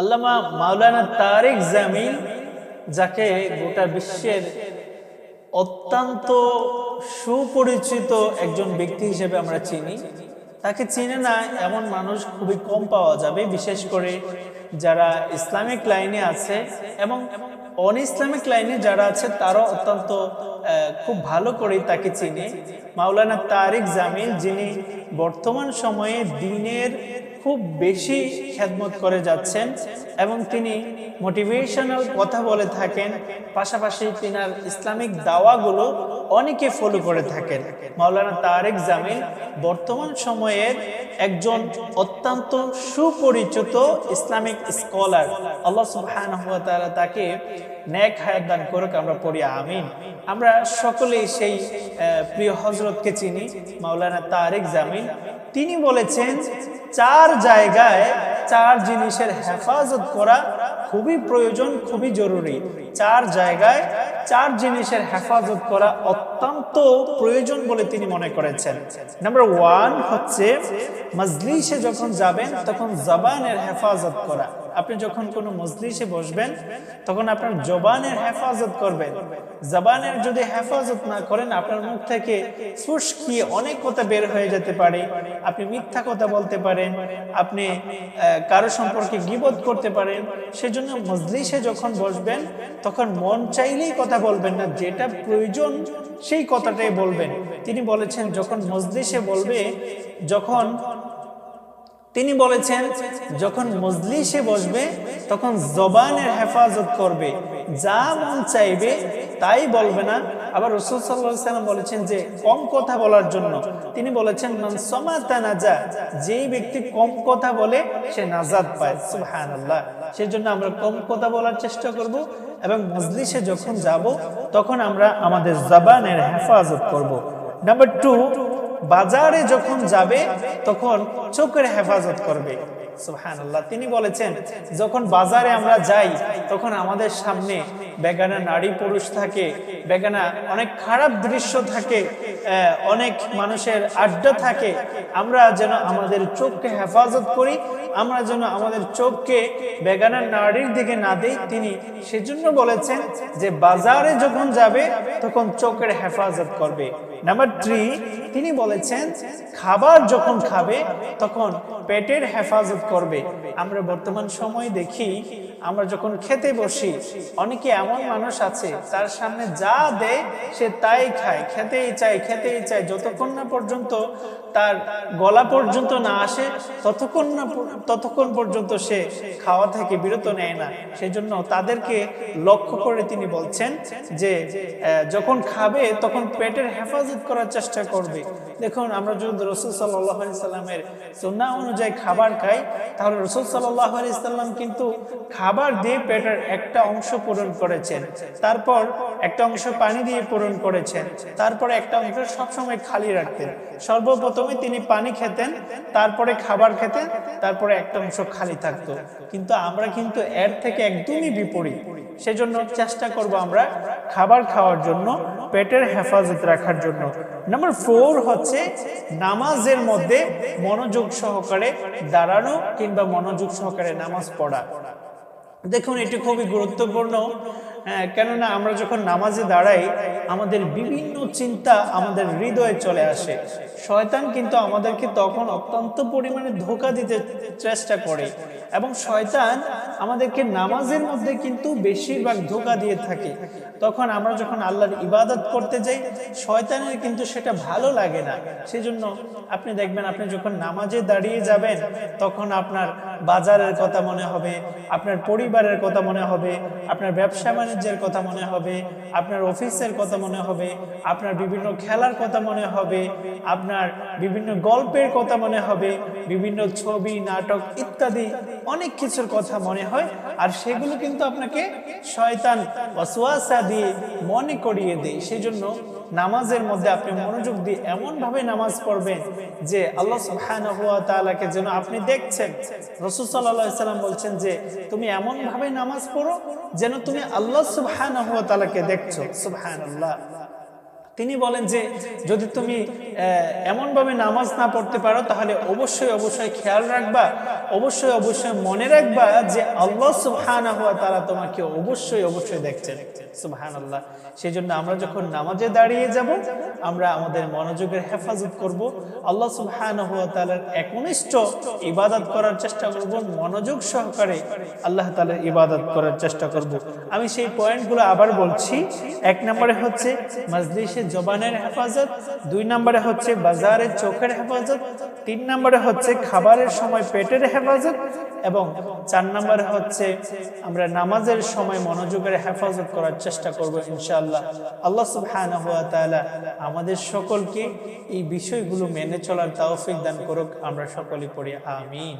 আল্লামা মাওলানা তারেক জামিল, যাকে গোটা বিশ্বের অত্যন্ত সুপরিচিত একজন ব্যক্তি হিসেবে আমরা চিনি। তাকে চিনে না এমন মানুষ খুবই কম পাওয়া যাবে, বিশেষ করে যারা ইসলামিক লাইনে আছে এবং অন ইসলামিক লাইনে যারা আছে, তারাও অত্যন্ত খুব ভালো করেই তাকে চিনে। মাওলানা তারেক জামিল, যিনি বর্তমান সময়ে দিনের খুব বেশি খেদমত করে যাচ্ছেন এবং তিনি মোটিভেশনাল কথা বলে থাকেন। পাশাপাশি তিনার ইসলামিক দাওয়াগুলো অনেকে ফলো করে থাকেন। মাওলানা তারেক জামিল বর্তমান সময়ের একজন অত্যন্ত সুপরিচিত ইসলামিক স্কলার। আল্লাহ তাআলা তাকে ন্যাক হায়াত দান করুক, আমরা পড়ি আমিন। আমরা সকলেই সেই প্রিয় হজরতকে চিনি, মাওলানা তারেক জামিল। তিনি বলেছেন চার জায়গায় চার জিনিসের হেফাজত করা খুবই প্রয়োজন, খুবই জরুরি। চার জায়গায় চার জিনিসের হেফাজত করা অত্যন্ত প্রয়োজন বলে তিনি মনে করেছেন। নাম্বার ওয়ান হচ্ছে, মজলিসে যখন যাবেন, তখন জবানের হেফাজত করা। আপনি যখন কোনো মজলিসে বসবেন, তখন আপনার জবানের হেফাজত করবেন। জবানের যদি হেফাজত না করেন, আপনার মুখ থেকে ফুসকিয়ে অনেক কথা বের হয়ে যেতে পারে। আপনি মিথ্যা কথা বলতে পারেন। আপনি কারও সম্পর্কে গিবত করতে পারেন। সেজন্য মজলিসে যখন বসবেন, তখন মন চাইলেই কথা বলবেন না। যেটা প্রয়োজন, সেই কথাটাই বলবেন। তিনি বলেছেন, যখন মজলিসে বলবে, যখন তিনি বলেছেন, যখন মজলিসে বসবে, তখন জবানের হেফাজত করবে। যা মন চাইবে, তাই বলবে না। আবার রসুল সাল্লাম বলেছেন যে, কম কথা বলার জন্য। তিনি বলেছেন, মান সমাতা নাজা। যেই ব্যক্তি কম কথা বলে, সে নাজাদ পায়। সুবহান আল্লাহ সেজন্য আমরা কম কথা বলার চেষ্টা করব এবং মজলিসে যখন যাব, তখন আমরা আমাদের জবানের হেফাজত করব। নাম্বার টু বাজারে যখন যাবে, তখন চোখের হেফাজত করবে। তিনি বলেছেন, যখন বাজারে আমরা যাই, তখন আমাদের সামনে বেগানা নারী পুরুষ থাকে, বেগানা অনেক খারাপ দৃশ্য থাকে অনেক মানুষের আড্ডা থাকে। আমরা যেন আমাদের চোখকে হেফাজত করি, আমরা যেন আমাদের চোখকে বেগানা নারীর দিকে না দেই। তিনি সেজন্য বলেছেন যে, বাজারে যখন যাবে, তখন চোখের হেফাজত করবে। নাম্বার থ্রি তিনি বলেছেন, খাবার যখন খাবে, তখন পেটের হেফাজত করবে। আমরা বর্তমান সময় দেখি আমরা যখন খেতে বসি, অনেকে এমন মানুষ আছে, তার সামনে যা দেয় সে তাই খায়, খেতেই চায় খেতেই চায়। যতক্ষণ না পর্যন্ত তার গলা পর্যন্ত না আসে, ততক্ষণ না ততক্ষণ পর্যন্ত সে খাওয়া থেকে বিরত নেয় না। সেজন্য তাদেরকে লক্ষ্য করে তিনি বলছেন যে যখন খাবে, তখন পেটের হেফাজত করার চেষ্টা করবে। দেখুন, আমরা যদি রসুল সাল্লাহ সাল্লামের সন্না অনুযায়ী খাবার খাই, তাহলে রসুল সাল্লাহ কিন্তু খাবার দিয়ে পেটের একটা অংশ পূরণ করেছেন। তারপর একটা অংশ পানি দিয়ে পূরণ করেছেন। তারপরে একটা অংশ সবসময় খালি রাখতেন। সর্বপ্রথমে তিনি পানি খেতেন, তারপরে খাবার খেতেন, তারপরে একটা অংশ খালি থাকতো। কিন্তু আমরা কিন্তু এর থেকে একদমই বিপরীত। সেজন্য চেষ্টা করব আমরা খাবার খাওয়ার জন্য পেটের হেফাজত রাখার জন্য। নাম্বার ফোর হচ্ছে নামাজের মধ্যে মনোযোগ সহকারে দাঁড়ানো কিংবা মনোযোগ সহকারে নামাজ পড়া। দেখুন, এটি খুবই গুরুত্বপূর্ণ। হ্যাঁ, কেননা আমরা যখন নামাজে দাঁড়াই আমাদের বিভিন্ন চিন্তা আমাদের হৃদয়ে চলে আসে। শয়তান কিন্তু আমাদেরকে তখন অত্যন্ত পরিমাণে ধোকা দিতে চেষ্টা করে এবং শয়তান আমাদেরকে নামাজের মধ্যে কিন্তু বেশিরভাগ ধোকা দিয়ে থাকে। তখন আমরা যখন আল্লাহর ইবাদত করতে যাই শয়তানের কিন্তু সেটা ভালো লাগে না। সেজন্য আপনি দেখবেন আপনি যখন নামাজে দাঁড়িয়ে যাবেন তখন আপনার বাজারের কথা মনে হবে আপনার পরিবারের কথা মনে হবে আপনার ব্যবসা বাণিজ্যের কথা মনে হবে, আপনার অফিসের কথা মনে হবে, আপনার বিভিন্ন খেলার কথা মনে হবে, আপনার বিভিন্ন গল্পের কথা মনে হবে, বিভিন্ন ছবি, নাটক ইত্যাদি অনেক কিছুর কথা মনে হয়, আর সেগুলো কিন্তু আপনাকে শয়তান অসুয়াশা দিয়ে মনে করিয়ে দেয়। সেজন্য নামাজের মধ্যে আপনি মনোযোগ দিয়ে এমন ভাবে নামাজ পড়বেন যে আল্লাহ তাআলাকে যেন আপনি দেখছেন। রাসূল আলাইহি সাল্লাম বলছেন যে, তুমি এমন ভাবে নামাজ পড়ো যেন তুমি আল্লাহ সুবহানাহু ওয়া তাআলাকে দেখছ। সুবহানাল্লাহ। তিনি বলেন যে যদি তুমি এমনভাবে নামাজ না পড়তে পারো, তাহলে অবশ্যই অবশ্যই খেয়াল রাখবা, অবশ্যই অবশ্যই মনে রাখবা যে আল্লাহ সুবহানাহু ওয়া তাআলা তোমাকে অবশ্যই অবশ্যই দেখছেন। সুবহানাল্লাহ। সেই জন্য আমরা যখন নামাজে দাঁড়িয়ে যাব, আমরা আমাদের মনোযোগের হেফাজত করব। আল্লাহ সুবহানাহু ওয়া তাআলার একনিষ্ঠ ইবাদত করার চেষ্টা করব, মনোযোগ সহকারে আল্লাহ তাআলার ইবাদত করার চেষ্টা করব। আমি সেই পয়েন্টগুলো আবার বলছি। এক নম্বরে হচ্ছে, মজলিসে জবানের হেফাজত, দুই নম্বরে হচ্ছে বাজারের চোখের হেফাজত, তিন নম্বরে হচ্ছে খাবারের সময় পেটের হেফাজত এবং চার নম্বরে হচ্ছে আমরা নামাজের সময় মনোযোগের হেফাজত করার চেষ্টা করব ইনশাআল্লাহ। আল্লাহ তাআলা আমাদের সকলকে এই বিষয়গুলো মেনে চলার তৌফিক দান করুক। আমরা সকলে পড়ি, আমিন।